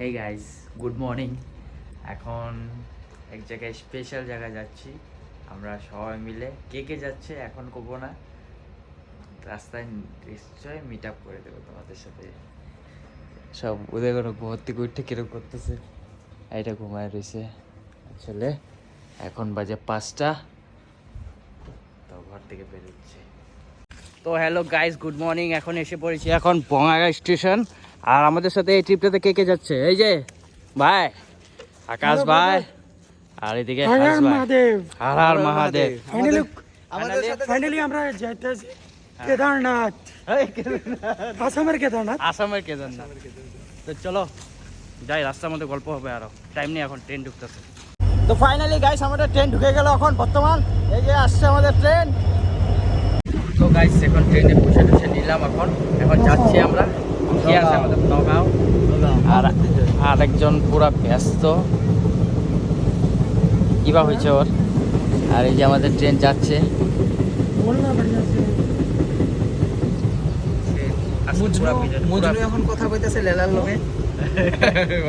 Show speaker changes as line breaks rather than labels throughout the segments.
Hey guys good morning এখন এক জায়গায় স্পেশাল জায়গায় যাচ্ছি। আমরা সবাই মিলে। কে কে যাচ্ছে এখন করব না। রাস্তায় নিশ্চয় মিট আপ করে দেবো তোমাদের সাথে। সব ওদের কোনো ভর্তি করতে কীরকম করতেছে? এটা ঘুমায় রয়েছে। আসলে এখন বাজে পাঁচটা। তো ঘর থেকে বেরোচ্ছে। তো হ্যালো গাইস গুড মর্নিং এখন এসে পড়েছি এখন বঙ্গাগা স্টেশন। আর আমাদের সাথে এই ট্রিপটাতে কে কে যাচ্ছে? এই যে ভাই আকাশ ভাই আর এদিকে
হর হর মহাদেব। ফাইনালি আমরা যাইতেছি কেদারনাথ। আসামের কেদারনাথ।
আসামের কেদারনাথ। তো চলো যাই রাস্তার মধ্যে গল্প হবে আরও। টাইম নেই এখন ট্রেন ঢুকতেছে। তো ফাইনালি গাইস আমাদের ট্রেন ঢুকে গেল এখন বর্তমান। এই যে আসছে আমাদের ট্রেন তো গাইস এখন ট্রেনে বসে বসে নিলাম এখন। এখন যাচ্ছি আমরা। কি আছে আমাদের? নগাঁও। আর আরেকজন পুরা ব্যস্ত। কিবা হয়েছে ওর? আর এই যে আমাদের ট্রেন যাচ্ছে।
বলনা বড়িয়া সে
আজকে পুরা ভিড়- পুরা-
মজনু এখন কথা কইতেছে লেলার লগে।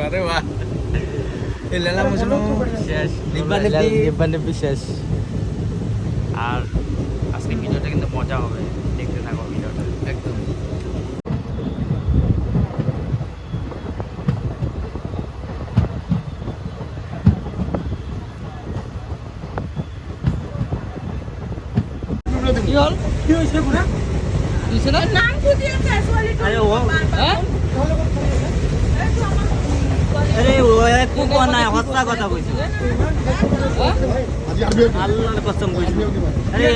আরে বাহ।
এই লেলা মজনু
শেষ।
নিব্বা নিব্বি।
নিব্বা নিব্বি শেষ। আর আজকে ভিডিওটা কিন্তু মজা হবে। দেখতে থাকো ভিডিওটা।
একদম।
কি হল?
কি হইছে পুরা
দিছে না?
নাম
আরে ও। হ্যাঁ?
আরে ও হস্তা কথা কইছে। আল্লাহর কসম কইছে। আরে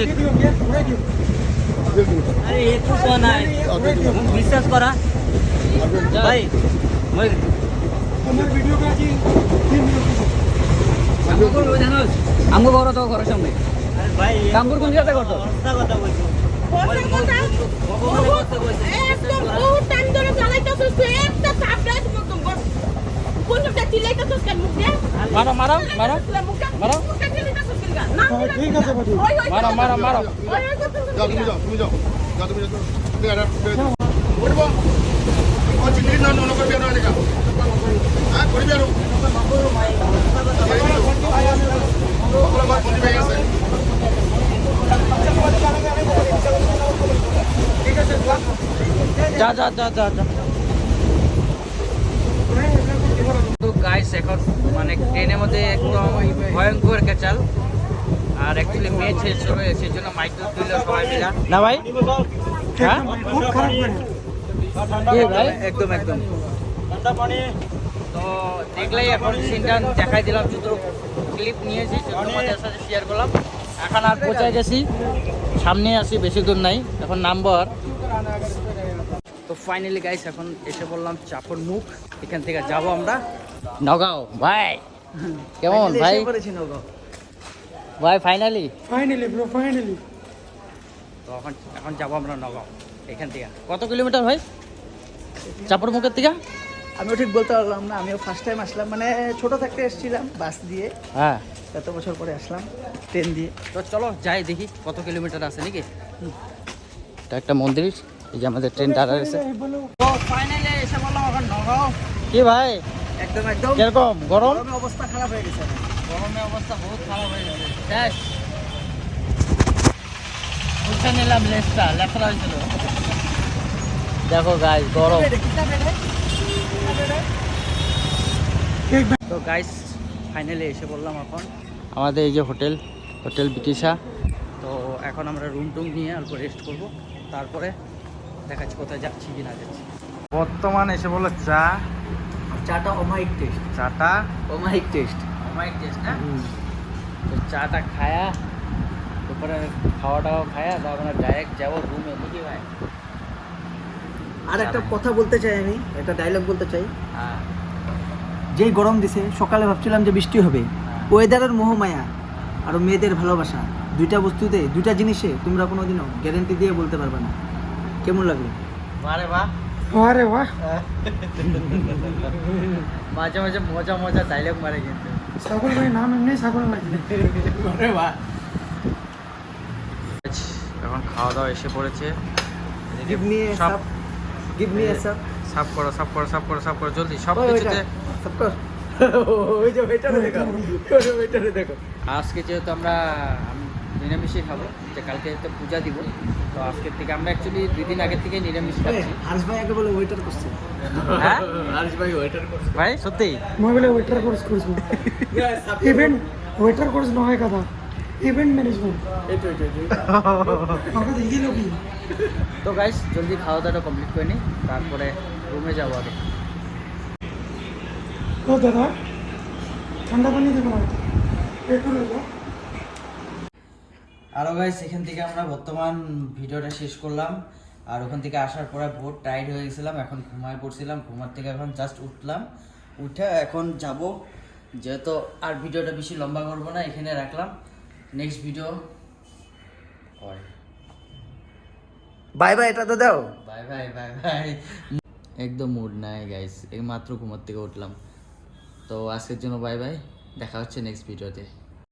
আরে বিশ্বাস করা? ভাই মই
আমার ভিডিও কাজি তিন মিনিট
আমগো ঘর তো ঘর সামনে। কামপুর কোন জায়গাতে করতো
মারো মারো মারো মারো।
হ্যাঁ, ঠিক আছে বাবু।
ওই ওই
মারো মারো মারো।
যাও তুমি? যাও তুমি যাও যাও। তুমি যাও তুমি আর করব ও চিনি না নন করে বেরো এলাকা হ্যাঁ করে বেরো সকল বাদ বন্ধ হয়ে গেছে
যা যা যা যা যা। তো গাইস এখন মানে ট্রেনের মধ্যে একদম ভয়ঙ্কর কেচাল আর অ্যাকচুয়ালি মেয়ে ছিল সেই জন্য মাইকেল তুলল সবাই মিলা। না ভাই? হ্যাঁ?
খুব খারাপ
ভাই? একদম একদম। তো দেখলেই এখন সিনটা দেখাই দিলাম ক্লিপ নিয়েছি সেগুলো তোমাদের সাথে শেয়ার করলাম। এখন আর পৌঁছায় গেছি। সামনে আসি বেশি দূর নাই। এখন নাম্বার ফাইনালি গাইস এখন এসে বললাম চাপর মুখ এখান থেকে যাব আমরা। নগাঁও ভাই। কেমন ভাই? ভাই ফাইনালি
ফাইনালি ব্রো ফাইনালি
তো এখন এখন যাব আমরা নগাঁও এখান থেকে। কত কিলোমিটার ভাই? চাপর মুখের থেকে?
আমিও ঠিক বলতে পারলাম না আমিও ফার্স্ট টাইম আসলাম। মানে ছোট থাকতে এসেছিলাম বাস দিয়ে।
হ্যাঁ।
এত বছর পরে আসলাম ট্রেন দিয়ে।
তো চলো যাই দেখি কত কিলোমিটার আছে নাকি। এটা একটা মন্দির। এই যে আমাদের ট্রেন দাঁড়া রয়েছে।
তো ফাইনালি এসে বললাম এখন নগাঁও
কি ভাই?
একদম একদম।
কীরকম? গরম?
অবস্থা খারাপ হয়ে গেছে।
গরমে অবস্থা বহুত খারাপ হয়ে গেছে। শেষ। উঠে নিলাম লেসটা লেখা হয়েছিল। দেখো গাইস গরম। তো গাইস ফাইনালি এসে বললাম এখন। আমাদের এই যে হোটেল হোটেল বিটিশা তো এখন আমরা রুম টুম নিয়ে অল্প রেস্ট করব। তারপরে দেখাচ্ছি কোথায় যাচ্ছি কি না যাচ্ছি। বর্তমান এসে বলল চা।
চাটা অমাইক টেস্ট
চাটা?
অমাইক টেস্ট
আমার টেস্ট না? তো চাটা খায়া তারপরে খাওয়া টাওয়া খায়া তারপরে ডাইরেক্ট যাব রুমে নাকি ভাই?
আর একটা কথা বলতে চাই আমি একটা ডায়লগ বলতে চাই।
হ্যাঁ।
যেই গরম দিছে সকালে ভাবছিলাম যে বৃষ্টি হবে। ওয়েদারের মোহমায়া আর মেয়েদের ভালোবাসা দুইটা বস্তুতে দুইটা জিনিসে তোমরা কোনোদিনও গ্যারেন্টি দিয়ে বলতে পারবে না। কেমন লাগল?
বারে বাহ।
আরে বাহ।
মাঝে মাঝে মজা মজা ডাইলগ মারে কিন্তু।
ভাই নাম এমনি
আরে বাহ। এখন খাওয়া দাওয়া এসে পড়েছে।
গিভ মি এ সাপ গিভ মি এ সাপ
সাফ করো সাফ করো সাফ করো সাফ করো জলদি সব কিছুতে
ওই যে ওইটারে দেখো। ওই ওইটারে দেখো।
আজকে যেহেতু আমরা আম- নিরামিষই খাব যে কালকে তো পূজা দিব তো আজকের থেকে আমরা অ্যাকচুয়ালি দুই দিন আগের থেকে নিরামিষ খাচ্ছি।
হারিস ভাই আগে বলে ওয়েটার করছে।
হ্যাঁ?
হারিস ভাই ওয়েটার করছে।
ভাই সত্যি?
মই বলে ওয়েটার কোর্স করছি। ইভেন্ট ওয়েটার কোর্স নহয় কথা ইভেন্ট ম্যানেজমেন্ট
তো গাইস জলদি খাওয়া দাওয়াটা কমপ্লিট করে নিই তারপরে রুমে যাব আগে।
ও দাদা ঠান্ডা পানি দেবো না। একটু নেব
আরও গাইস এখান থেকে আমরা বর্তমান ভিডিওটা শেষ করলাম। আর ওখান থেকে আসার পরে বহুত টাইট হয়ে গেছিলাম এখন ঘুমায় পড়ছিলাম ঘুমার থেকে এখন জাস্ট উঠলাম। উঠে এখন যাব যেহেতু আর ভিডিওটা বেশি লম্বা করব না এখানে রাখলাম। নেক্সট ভিডিও হয়
বাই বাই এটা তো দাও।
বাই বাই বাই বাই একদম মুড নাই গাইস এই মাত্র ঘুমার থেকে উঠলাম। তো আজকের জন্য বাই বাই দেখা হচ্ছে নেক্সট ভিডিওতে